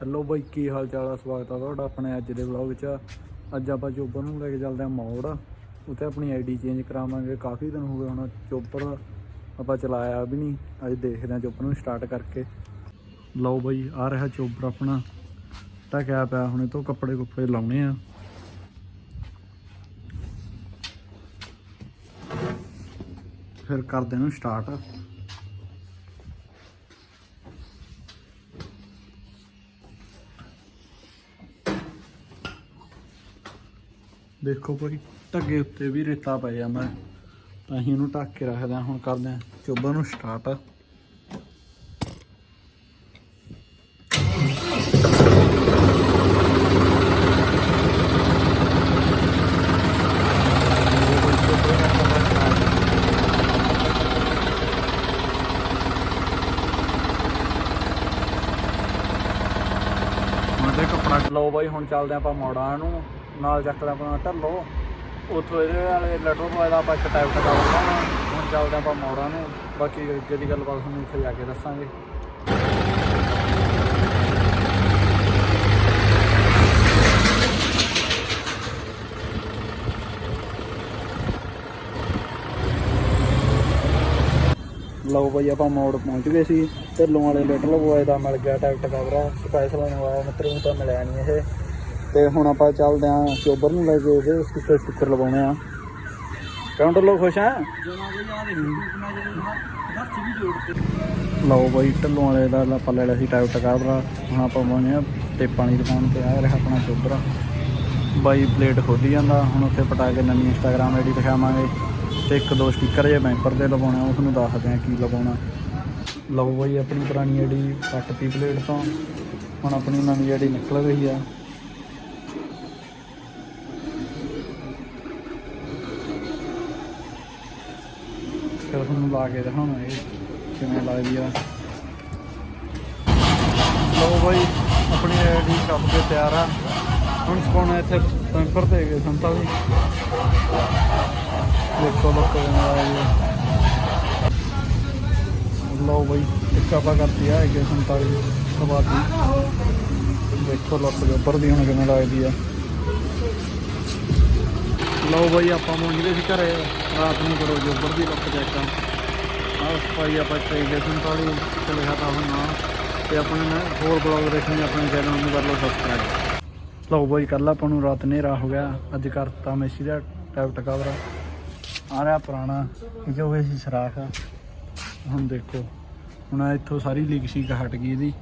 Hello ਬਾਈ, ਕੀ ਹਾਲ ਚਾਲ ਆ? ਸਵਾਗਤ ਆ ਤੁਹਾਡਾ ਆਪਣੇ ਅੱਜ ਦੇ ਵਲੌਗ 'ਚ। ਅੱਜ ਆਪਾਂ ਚੋਪਰ ਨੂੰ ਲੈ ਕੇ ਚੱਲਦੇ ਆ ਮੋੜ। ਉੱਥੇ ਆਪਣੀ ਆਈਡੀ ਚੇਂਜ ਕਰਾਵਾਂਗੇ। ਕਾਫੀ ਦਿਨ ਹੋ ਗਏ ਹੁਣ ਚੋਪਰ ਆਪਾਂ ਚਲਾਇਆ ਵੀ ਨਹੀਂ। ਅੱਜ ਦੇਖਦੇ ਆ ਚੋਪਰ ਨੂੰ ਸਟਾਰਟ ਕਰਕੇ। ਲਓ ਬਾਈ, ਆ ਰਿਹਾ ਚੋਪਰ ਆਪਣਾ। ਟਕਿਆ ਪਿਆ, ਹੁਣੇ ਤੋਂ ਕੱਪੜੇ ਕੁੱਪੜੇ ਲਾਉਣੇ ਆ। ਫਿਰ ਕਰਦੇ ਨੂੰ ਸਟਾਰਟ ਦੇਖੋ ਭਾਈ ਢੱਗੇ ਉੱਤੇ ਵੀ ਰੇਤਾ ਪੈ ਜਾਂਦਾ ਤਾਂ ਅਸੀਂ ਇਹਨੂੰ ਢੱਕ ਕੇ ਰੱਖਦੇ ਹੁਣ ਕਰਦੇ ਹਾਂ। ਚੋਬਾ ਨੂੰ ਸਟਾਰਟ ਹੁਣ ਤੇ ਲਓ ਬਾਈ ਹੁਣ ਚੱਲਦੇ ਆਪਾਂ ਮੋੜਾਂ ਨੂੰ। ਨਾਲ ਚੱਕਦੇ ਆਪਣਾ ਢੱਲੋ। ਉੱਥੋਂ ਇਹਦੇ ਵਾਲੇ ਲੈਟਰ ਤੋਂ ਦਾ ਆਪਾਂ ਇੱਕ ਟਾਈਪ ਟਕਾਉਂਦਾ ਹੁਣ ਚੱਲਦੇ ਆਪਾਂ ਮੋੜਾਂ ਨੂੰ। ਬਾਕੀ ਅੱਗੇ ਦੀ ਗੱਲਬਾਤ ਤੁਹਾਨੂੰ ਇੱਥੇ ਜਾ ਕੇ ਦੱਸਾਂਗੇ। ਲਓ ਬਈ ਆਪਾਂ ਮੋੜ ਪਹੁੰਚ ਗਏ ਸੀ। ਢਿੱਲੋਂ ਵਾਲੇ ਲੈਟਰ ਲਗਵਾਏ ਦਾ ਮਿਲ ਗਿਆ ਟਾਈਪ ਟਕਾਵਰਾ ਸਪੈਸ਼ਲ ਲਗਵਾਇਆ ਮਿੱਤਰ ਨੂੰ ਤਾਂ ਮਿਲਿਆ ਨਹੀਂ ਇਹ। ਤੇ ਹੁਣ ਆਪਾਂ ਚੱਲਦੇ ਆਂ ਚੋਬਰ ਨੂੰ ਲੈ ਕੇ ਇਹਦੇ ਸਟicker ਸਟicker ਲਵਾਉਣੇ ਆ। ਕਾਊਂਟਰ ਲੋ ਖੁਸ਼ ਆ? ਲਓ ਬਈ, ਢੱਲੋਂ ਵਾਲੇ ਦਾ ਆਪਾਂ ਲੈ ਲਿਆ ਸੀ ਟਾਈਪ ਟਕਾਵਰਾ ਹੁਣ ਆਪਾਂ ਪਾਉਣੇ ਆ ਟੇਪਾਂ ਦੀ ਦੁਕਾਨ ਤੇ ਆ ਰਿਹਾ ਆਪਣਾ ਚੋਬਰ। ਬਾਈ ਪਲੇਟ ਖੋਲੀ ਜਾਂਦਾ, ਹੁਣ ਉੱਥੇ ਪਟਾ ਕੇ ਨਵੀਂ ਇੰਸਟਾਗ੍ਰam ਆਈਡੀ ਦਿਖਾਵਾਂਗੇ। ਤੇ ਇੱਕ ਦੋ ਸਟicker ਜੇ ਬੈਂਪਰ ਤੇ ਲਵਾਉਣੇ ਆ ਉਹ ਤੁਹਾਨੂੰ ਦੱਸਦੇ ਆ ਕੀ ਲਵਾਉਣਾ। ਲਓ ਬਈ ਆਪਣੀ ਪੁਰਾਣੀ ਆਈਡੀ ਕੱਟਤੀ ਪਲੇਟ ਤੋਂ। ਹੁਣ ਆਪਣੀ ਨਵੀਂ ਆਈਡੀ ਨਿਕਲ ਰਹੀ ਆ। ਫਿਰ ਤੁਹਾਨੂੰ ਲਾ ਕੇ ਦਿਖਾਵਾਂਗੇ ਕਿਵੇਂ ਲੱਗਦੀ ਆ। ਲਓ ਬਾਈ, ਆਪਣੀ ਆਈਡੀ ਕੱਪ ਕੇ ਤਿਆਰ ਆ। ਹੁਣ ਸਪਾਉਣਾ ਇੱਥੇ ਬੈਂਪਰ ਤੇ ਗਏ ਸੰਤਾ ਜੀ। ਦੇਖੋ ਲੋਕ ਕਿਵੇਂ ਆਇਆ ਲਓ ਬਾਈ, ਇੱਕ ਆਪਾਂ ਕਰਤੀ ਆ ਕਿ 47 ਸਵਾਦੀ। ਦੇਖੋ ਲੋਕ ਦੇ ਉੱਪਰ ਦੀ ਹੁਣ ਕਿਵੇਂ ਲੱਗਦੀ ਆ। ਲਓ ਬਾਈ, ਆਪਾਂ ਪਹੁੰਚ ਗਏ ਸੀ ਘਰੇ ਰਾਤ ਨੂੰ ਕਰੋ ਜੋਬਰ ਦੀ ਲੁੱਕ ਚੈੱਕ ਆਹ ਸਫ਼ਾਈ ਆਪਾਂ ਚਾਹੀਦੇ 47 ਤੇ ਲਿਖਿਆ ਹੁਣ ਨਾ ਤੇ ਆਪਣੇ ਨਾ ਹੋਰ ਬਲੌਗ ਦੇਖਣੇ ਆਪਣੇ ਚੈਨਲ ਨੂੰ ਕਰ ਲਓ ਸਬਸਕ੍ਰਾਈਬ ਲਓ ਬਾਈ ਕੱਲ ਆਪਾਂ ਨੂੰ ਰਾਤ ਹਨੇਰਾ ਹੋ ਗਿਆ। ਅੱਜ ਕਰਤਾ ਮੈਸੀ ਦਾ ਟੈਪ ਟਕਾਵਰਾ। ਆ ਰਿਹਾ ਪੁਰਾਣਾ ਜੋ ਹੋਏ ਸੀ ਸਰਾਖ। ਹੁਣ ਦੇਖੋ, ਹੁਣ ਇੱਥੋਂ ਸਾਰੀ ਲੀਕ ਸ਼ੀਕ ਹਟ ਗਈ ਇਹਦੀ।